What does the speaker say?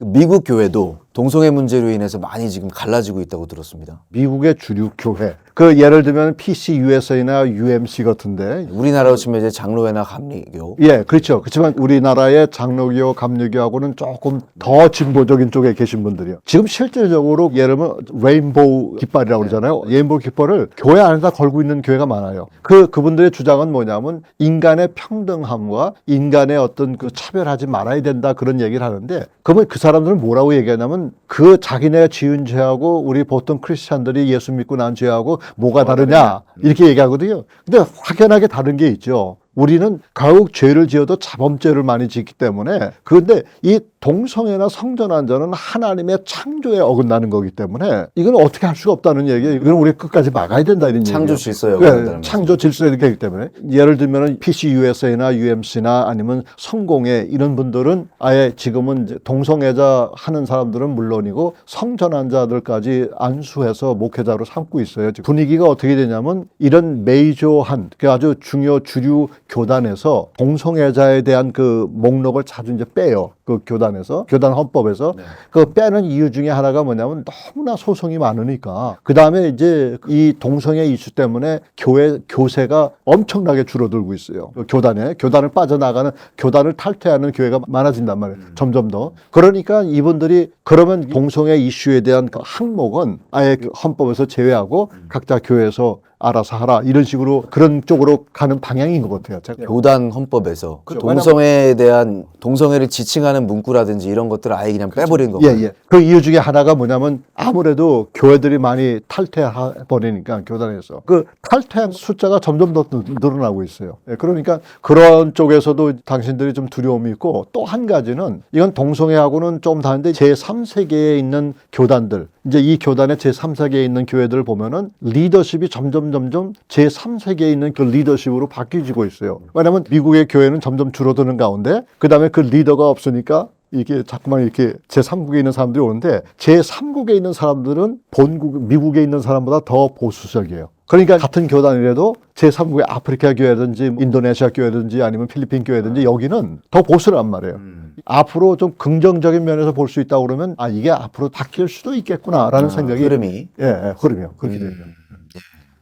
미국 교회도 동성애 문제로 인해서 많이 지금 갈라지고 있다고 들었습니다. 미국의 주류 교회. 그 예를 들면 PC USA나 UMC 같은데 우리나라로 치면 이제 장로회나 감리교. 예, 그렇죠. 그렇지만 우리나라의 장로교, 감리교하고는 조금 더 진보적인 쪽에 계신 분들이요. 지금 실질적으로 예를 들면 레인보우 깃발이라고 그러잖아요. 레인보우 깃발을 교회 안에다 걸고 있는 교회가 많아요. 그 그분들의 주장은 뭐냐면 인간의 평등함과 인간의 어떤 그 차별하지 말아야 된다 그런 얘기를 하는데 그러면 그 사람들은 뭐라고 얘기하냐면 그 자기네가 지은 죄하고 우리 보통 크리스찬들이 예수 믿고 난 죄하고 뭐가 다르냐 이렇게 얘기하거든요. 근데 확연하게 다른 게 있죠. 우리는 가혹 죄를 지어도 자범죄를 많이 짓기 때문에 그런데 이 동성애나 성전환자는 하나님의 창조에 어긋나는 거기 때문에 이건 어떻게 할 수가 없다는 얘기예요. 이건 우리 끝까지 막아야 된다 이런 창조 얘기예요. 질서에 예, 어긋난다는 창조 질서에 되기 때문에 예를 들면 PC USA나 UMC나 아니면 성공회 이런 분들은 아예 지금은 동성애자 하는 사람들은 물론이고 성전환자들까지 안수해서 목회자로 삼고 있어요. 분위기가 어떻게 되냐면 이런 메이저한 그 아주 중요 주류 교단에서 동성애자에 대한 그 목록을 자주 이제 빼요. 그 교단에서 교단 헌법에서. 그 빼는 이유 중에 하나가 뭐냐면 너무나 소송이 많으니까. 그 다음에 이제 이 동성애 이슈 때문에 교회 교세가 엄청나게 줄어들고 있어요. 그 교단에. 교단을 빠져나가는 교단을 탈퇴하는 교회가 많아진단 말이에요. 점점 더. 그러니까 이분들이 그러면 동성애 이슈에 대한 그 항목은 아예 그 헌법에서 제외하고 각자 교회에서 알아서 하라 이런 식으로 그런 쪽으로 가는 방향인 것 같아요. 제가. 교단 헌법에서 그 그렇죠. 동성애에 대한 동성애를 지칭하는 문구라든지 이런 것들을 아예 그냥 빼버린 거고. 예, 예. 그 이유 중에 하나가 뭐냐면 아무래도 교회들이 많이 탈퇴해 버리니까 교단에서 그 탈퇴한 숫자가 점점 더 늘- 늘어나고 있어요. 예, 그러니까 그런 쪽에서도 당신들이 좀 두려움이 있고 또 한 가지는 이건 동성애하고는 좀 다른데 제3세계에 있는 교단들 이제 이 교단의 제3세계에 있는 교회들을 보면은 리더십이 점점 점점 제3세계에 있는 그 리더십으로 바뀌지고 있어요. 왜냐하면 미국의 교회는 점점 줄어드는 가운데 그 다음에 그 리더가 없으니까 이게 자꾸만 이렇게 제3국에 있는 사람들이 오는데 제3국에 있는 사람들은 본국 미국에 있는 사람보다 더 보수적이에요. 그러니까 같은 교단이라도 제3국의 아프리카 교회든지 인도네시아 교회든지 아니면 필리핀 교회든지 여기는 더 보수란 말이에요. 앞으로 좀 긍정적인 면에서 볼 수 있다고 그러면 아 이게 앞으로 바뀔 수도 있겠구나라는 생각이 흐름이. 예, 예 흐름이요. 그렇게 되죠.